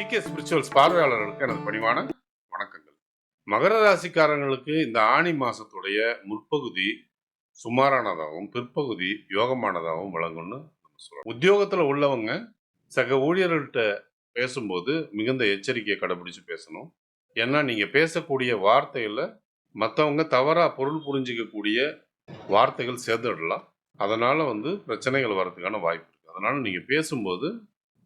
GK spirituals பார்வையாளர்களுக்கு எனது பணிவான வணக்கங்கள். மகர ராசிக்காரங்களுக்கு இந்த ஆணி மாசத்துடைய முற்பகுதி சுமாரானதாகவும் பிற்பகுதி யோகமானதாகவும் விளங்கும்னு நம்ம சொல்றோம். உத்தியோகத்தில் உள்ளவங்க சக ஊழியர்கள்ட்ட பேசும்போது மிகுந்த எச்சரிக்கையை கடைபிடிச்சு பேசணும். ஏன்னா நீங்க பேசக்கூடிய வார்த்தையில் மற்றவங்க தவறா பொருள் புரிஞ்சிக்கக்கூடிய வார்த்தைகள் சேர்ந்துடலாம். அதனால வந்து பிரச்சனைகள் வர்றதுக்கான வாய்ப்பு இருக்கு. அதனால நீங்க பேசும்போது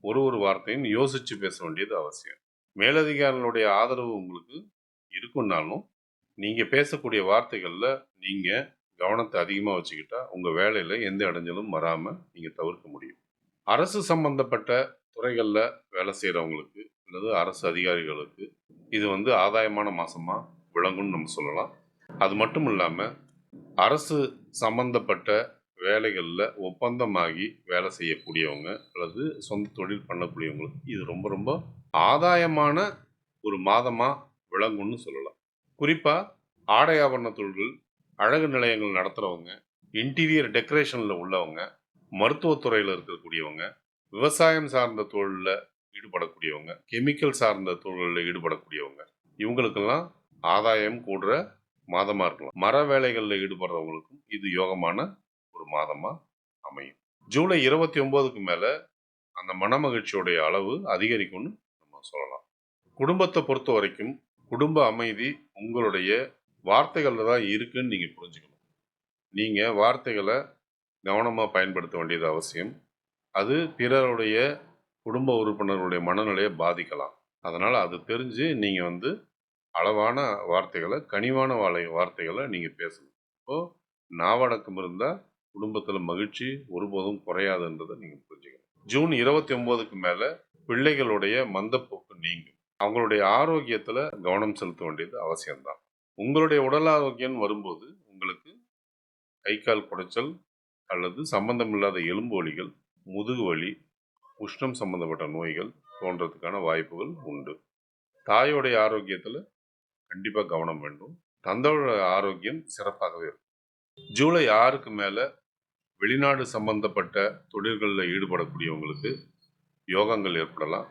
ஒரு ஒரு வார்த்தையும் யோசிச்சு பேச வேண்டியது அவசியம். மேலதிகாரிகளுடைய ஆதரவு உங்களுக்கு இருக்குன்னாலும் நீங்கள் பேசக்கூடிய வார்த்தைகளில் நீங்கள் கவனத்தை அதிகமாக வச்சுக்கிட்டா உங்கள் வேலையில் எந்த இடைஞ்சலும் வராமல் நீங்கள் தவிர்க்க முடியும். அரசு சம்பந்தப்பட்ட துறைகளில் வேலை செய்கிறவங்களுக்கு அல்லது அரசு அதிகாரிகளுக்கு இது வந்து ஆதாயமான மாதமாக விளங்கும்னு நம்ம சொல்லலாம். அது மட்டும் இல்லாமல் அரசு சம்பந்தப்பட்ட வேலைகளில் ஒப்பந்தமாகி வேலை செய்யக்கூடியவங்க அல்லது சொந்த தொழில் பண்ணக்கூடியவங்களுக்கு இது ரொம்ப ரொம்ப ஆதாயமான ஒரு மாதமாக விளங்கும்னு சொல்லலாம். குறிப்பாக ஆடை ஆபரண தொழில்கள் அழகு நிலையங்கள் நடத்துகிறவங்க இன்டீரியர் டெக்கரேஷனில் உள்ளவங்க மருத்துவத்துறையில் இருக்கக்கூடியவங்க விவசாயம் சார்ந்த தொழிலில் ஈடுபடக்கூடியவங்க கெமிக்கல் சார்ந்த தொழிலில் ஈடுபடக்கூடியவங்க இவங்களுக்கெல்லாம் ஆதாயம் கூடுற மாதமாக இருக்கலாம். மர வேலைகளில் ஈடுபடுறவங்களுக்கும் இது யோகமான ஒரு மாதமாக அமையும். ஜூலை இருபத்தி ஒம்போதுக்கு மேலே அந்த மனமகிழ்ச்சியுடைய அளவு அதிகரிக்கும்னு நம்ம சொல்லலாம். குடும்பத்தை பொறுத்த வரைக்கும் குடும்ப அமைதி உங்களுடைய வார்த்தைகளில் தான் இருக்குன்னு நீங்கள் புரிஞ்சுக்கணும். நீங்கள் வார்த்தைகளை கவனமாக பயன்படுத்த வேண்டியது அவசியம். அது பிறருடைய குடும்ப உறுப்பினர்களுடைய மனநிலையை பாதிக்கலாம். அதனால் அது தெரிஞ்சு நீங்கள் வந்து அளவான வார்த்தைகளை கனிவான வாழை வார்த்தைகளை நீங்கள் பேசணும். இப்போது நாவடக்கம் இருந்தால் குடும்பத்தில் மகிழ்ச்சி ஒருபோதும் குறையாதுன்றதை நீங்கள் புரிஞ்சுக்கணும். ஜூன் இருபத்தி ஒம்போதுக்கு மேலே பிள்ளைகளுடைய மந்தப்போக்கு நீங்கும். அவங்களுடைய ஆரோக்கியத்தில் கவனம் செலுத்த வேண்டியது அவசியம்தான். உங்களுடைய உடல் ஆரோக்கியம் வரும்போது உங்களுக்கு கை கால் குடைச்சல் அல்லது சம்பந்தமில்லாத எலும்பு வலிகள் முதுகு வலி உஷ்ணம் சம்பந்தப்பட்ட நோய்கள் தோன்றதுக்கான வாய்ப்புகள் உண்டு. தாயோடைய ஆரோக்கியத்தில் கண்டிப்பாக கவனம் வேண்டும். தந்தையோட ஆரோக்கியம் சிறப்பாகவே இருக்கும். ஜூலை ஆறுக்கு மேலே வெளிநாடு சம்பந்தப்பட்ட தொழில்களில் ஈடுபடக்கூடியவங்களுக்கு யோகங்கள் ஏற்படலாம்.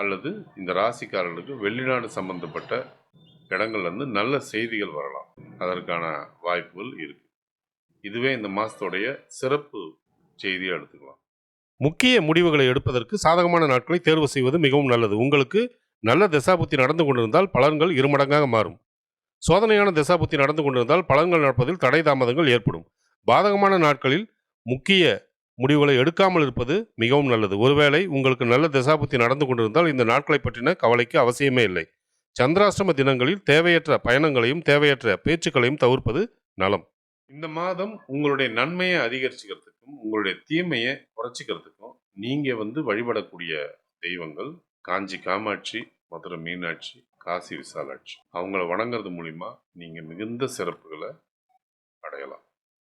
அல்லது இந்த ராசிக்காரர்களுக்கு வெளிநாடு சம்பந்தப்பட்ட இடங்கள்லேருந்து நல்ல செய்திகள் வரலாம். அதற்கான வாய்ப்புகள் இருக்குது இதுவே இந்த மாதத்துடைய சிறப்பு செய்தியை எடுத்துக்கலாம். முக்கிய முடிவுகளை எடுப்பதற்கு சாதகமான நாட்களை தேர்வு செய்வது மிகவும் நல்லது. உங்களுக்கு நல்ல தசாபுத்தி நடந்து கொண்டிருந்தால் பலன்கள் இருமடங்காக மாறும். சோதனையான தசாபுத்தி நடந்து கொண்டிருந்தால் பலன்கள் நடப்பதில் தடை தாமதங்கள் ஏற்படும். பாதகமான நாட்களில் முக்கிய முடிவுகளை எடுக்காமல் இருப்பது மிகவும் நல்லது. ஒருவேளை உங்களுக்கு நல்ல தசாபுத்தி நடந்து கொண்டிருந்தால் இந்த நாட்களை பற்றின கவலைக்கு அவசியமே இல்லை. சந்திராஷ்டம தினங்களில் தேவையற்ற பயணங்களையும் தேவையற்ற பேச்சுக்களையும் தவிர்ப்பது நலம். இந்த மாதம் உங்களுடைய நன்மையை அதிகரிச்சுக்கிறதுக்கும் உங்களுடைய தீமையை குறைச்சிக்கிறதுக்கும் நீங்கள் வந்து வழிபடக்கூடிய தெய்வங்கள் காஞ்சி காமாட்சி மதுரை மீனாட்சி காசி விசாலாட்சி. அவங்கள வணங்குறது மூலிமா நீங்கள் மிகுந்த சிறப்புகளை அடையலாம்.